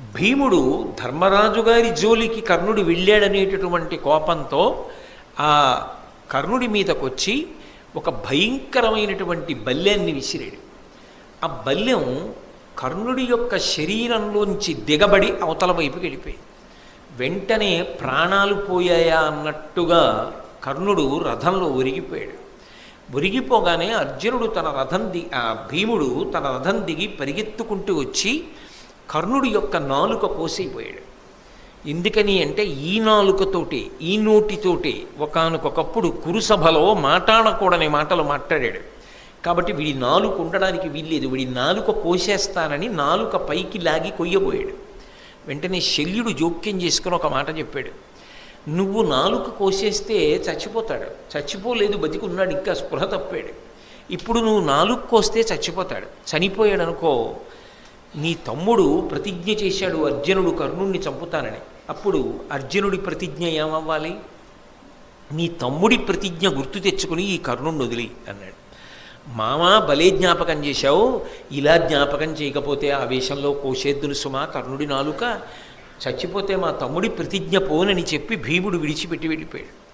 భీముడు ధర్మరాజు గారి జోలికి కర్ణుడు వెళ్ళాడనేటటువంటి కోపంతో ఆ కర్ణుడి మీదకొచ్చి ఒక భయంకరమైనటువంటి బల్యాన్ని విసిరాడు. ఆ బల్యం కర్ణుడి యొక్క శరీరంలోంచి దిగబడి అవతల వైపుకి వెళ్ళిపోయింది. వెంటనే ప్రాణాలు పోయాయా అన్నట్టుగా కర్ణుడు రథంలో ఒరిగిపోయాడు. ఒరిగిపోగానే అర్జునుడు తన రథం ది ఆ భీముడు తన రథం దిగి పరిగెత్తుకుంటూ వచ్చి కర్ణుడి యొక్క నాలుక కోసైపోయాడు ఎందుకని అంటే ఈ నాలుకతోటి ఈ నోటితోటి ఒకనకొకప్పుడు కురుసభలో మాట్లాడకూడని మాటలు మాట్లాడాడు. కాబట్టి వీడి నాలుక ఉండడానికి వీల్లేదు. వీడి నాలుక కోసేస్తానని నాలుక పైకి లాగి కొయ్యబోయాడు. వెంటనే శల్యుడు జోక్యం చేసుకుని ఒక మాట చెప్పాడు. నువ్వు నాలుక కోసేస్తే చచ్చిపోతాడు. చచ్చిపోలేదు బతికున్నాడు ఇంకా స్పృహ తప్పాడు. ఇప్పుడు నువ్వు నాలుక కోస్తే చచ్చిపోతాడు. చనిపోయాడు అనుకో నీ తమ్ముడు ప్రతిజ్ఞ చేశాడు అర్జునుడు కర్ణుణ్ణి చంపుతానని. అప్పుడు అర్జునుడి ప్రతిజ్ఞ ఏమవ్వాలి? నీ తమ్ముడి ప్రతిజ్ఞ గుర్తు తెచ్చుకుని ఈ కర్ణుణ్ణి వదిలి అన్నాడు. మామా భలే జ్ఞాపకం చేశావు. ఇలా జ్ఞాపకం చేయకపోతే ఆవేశంలో కోసేద్దును సుమా కర్ణుడి నాలుక. చచ్చిపోతే మా తమ్ముడి ప్రతిజ్ఞ పోనని చెప్పి భీముడు విడిచిపెట్టి వెళ్ళిపోయాడు.